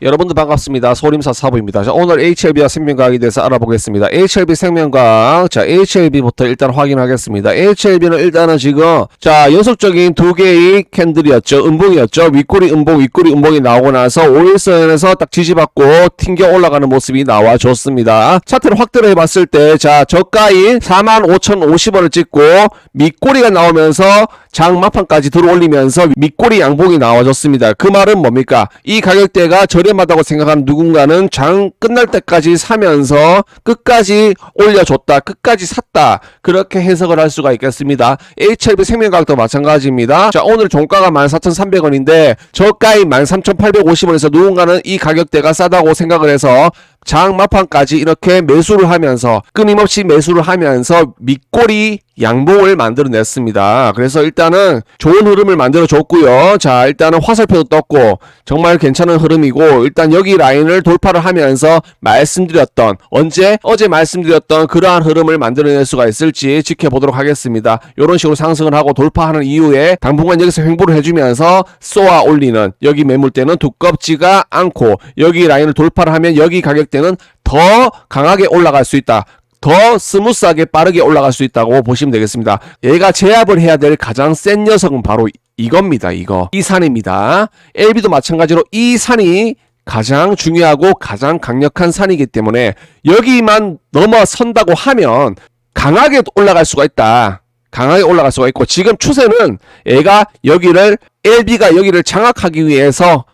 여러분들 반갑습니다. 소림사 사부입니다. 자, 오늘 HLB와 생명과학에 대해서 알아보겠습니다. HLB 생명과학. 자, HLB부터 일단 확인하겠습니다. HLB는 일단은 지금, 자, 연속적인 두 개의 캔들이었죠. 음봉이었죠. 윗꼬리 음봉, 윗꼬리 음봉이 나오고 나서 5일선에서 딱 지지받고 튕겨 올라가는 모습이 나와줬습니다. 차트를 확대를 해봤을 때, 자, 저가인 45,050원을 찍고, 밑꼬리가 나오면서 장마판까지 들어올리면서 밑꼬리 양봉이 나와줬습니다. 그 말은 뭡니까? 이 가격대가 저렴하다고 생각한 누군가는 장 끝날 때까지 사면서 끝까지 올려줬다. 끝까지 샀다. 그렇게 해석을 할 수가 있겠습니다. HLB 생명과학도 마찬가지입니다. 자, 오늘 종가가 14,300원인데 저가인 13,850원에서 누군가는 이 가격대가 싸다고 생각을 해서 장마판까지 이렇게 매수를 하면서 끊임없이 매수를 하면서 밑꼬리 양봉을 만들어냈습니다. 그래서 일단은 좋은 흐름을 만들어 줬고요. 자, 일단은 화살표도 떴고 정말 괜찮은 흐름이고 일단 여기 라인을 돌파를 하면서 말씀드렸던 언제 어제 말씀드렸던 그러한 흐름을 만들어낼 수가 있을지 지켜보도록 하겠습니다. 이런 식으로 상승을 하고 돌파하는 이후에 당분간 여기서 횡보를 해주면서 쏘아 올리는 여기 매물대는 두껍지가 않고 여기 라인을 돌파를 하면 여기 가격 대는 더 강하게 올라갈 수 있다. 더 스무스하게 빠르게 올라갈 수 있다고 보시면 되겠습니다. 얘가 제압을 해야 될 가장 센 녀석은 바로 이겁니다. 이거 이 산입니다. LB도 마찬가지로 이 산이 가장 중요하고 가장 강력한 산이기 때문에 여기만 넘어선다고 하면 강하게 올라갈 수가 있다. 강하게 올라갈 수가 있고 지금 추세는 얘가 여기를 LB가 여기를 장악하기 위해서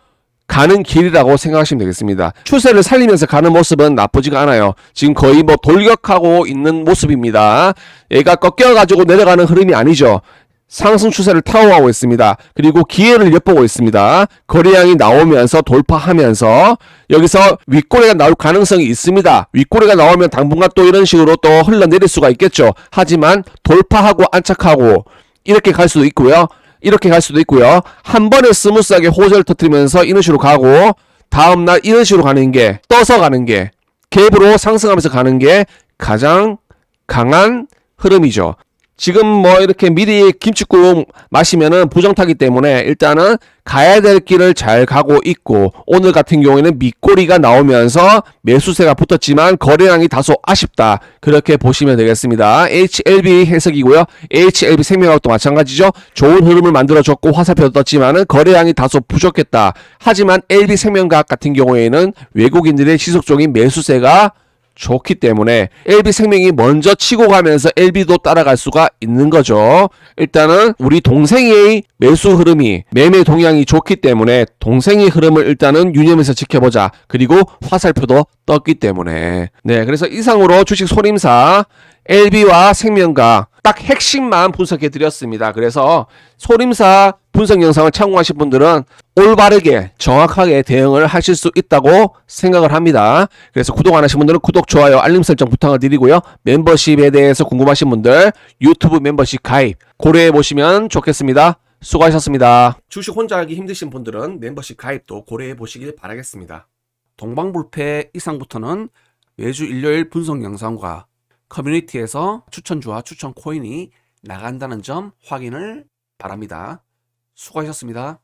가는 길이라고 생각하시면 되겠습니다. 추세를 살리면서 가는 모습은 나쁘지가 않아요. 지금 거의 뭐 돌격하고 있는 모습입니다. 얘가 꺾여가지고 내려가는 흐름이 아니죠. 상승 추세를 타워하고 있습니다. 그리고 기회를 엿보고 있습니다. 거래량이 나오면서 돌파하면서 여기서 윗꼬리가 나올 가능성이 있습니다. 윗꼬리가 나오면 당분간 또 이런 식으로 또 흘러내릴 수가 있겠죠. 하지만 돌파하고 안착하고 이렇게 갈 수도 있고요. 이렇게 갈 수도 있고요. 한 번에 스무스하게 호재를 터뜨리면서 이런 식으로 가고 다음날 이런 식으로 가는 게 떠서 가는 게 갭으로 상승하면서 가는 게 가장 강한 흐름이죠. 지금 뭐 이렇게 미리 김치국 마시면은 부정타기 때문에 일단은 가야 될 길을 잘 가고 있고 오늘 같은 경우에는 밑꼬리가 나오면서 매수세가 붙었지만 거래량이 다소 아쉽다 그렇게 보시면 되겠습니다. HLB 해석이고요. HLB 생명학도 마찬가지죠. 좋은 흐름을 만들어줬고 화살표도 떴지만은 거래량이 다소 부족했다. 하지만 LB 생명과학 같은 경우에는 외국인들의 지속적인 매수세가 좋기 때문에 LB 생명이 먼저 치고 가면서 LB도 따라갈 수가 있는 거죠. 일단은 우리 동생의 매수 흐름이 매매 동향이 좋기 때문에 동생의 흐름을 일단은 유념해서 지켜보자. 그리고 화살표도 떴기 때문에 네 그래서 이상으로 주식 소림사 LB와 생명과 딱 핵심만 분석해 드렸습니다. 그래서 소림사 분석 영상을 참고하신 분들은 올바르게 정확하게 대응을 하실 수 있다고 생각을 합니다. 그래서 구독 안 하신 분들은 구독, 좋아요, 알림 설정 부탁을 드리고요. 멤버십에 대해서 궁금하신 분들 유튜브 멤버십 가입 고려해 보시면 좋겠습니다. 수고하셨습니다. 주식 혼자 하기 힘드신 분들은 멤버십 가입도 고려해 보시길 바라겠습니다. 동방불패 이상부터는 매주 일요일 분석 영상과 커뮤니티에서 추천주와 추천 코인이 나간다는 점 확인을 바랍니다. 수고하셨습니다.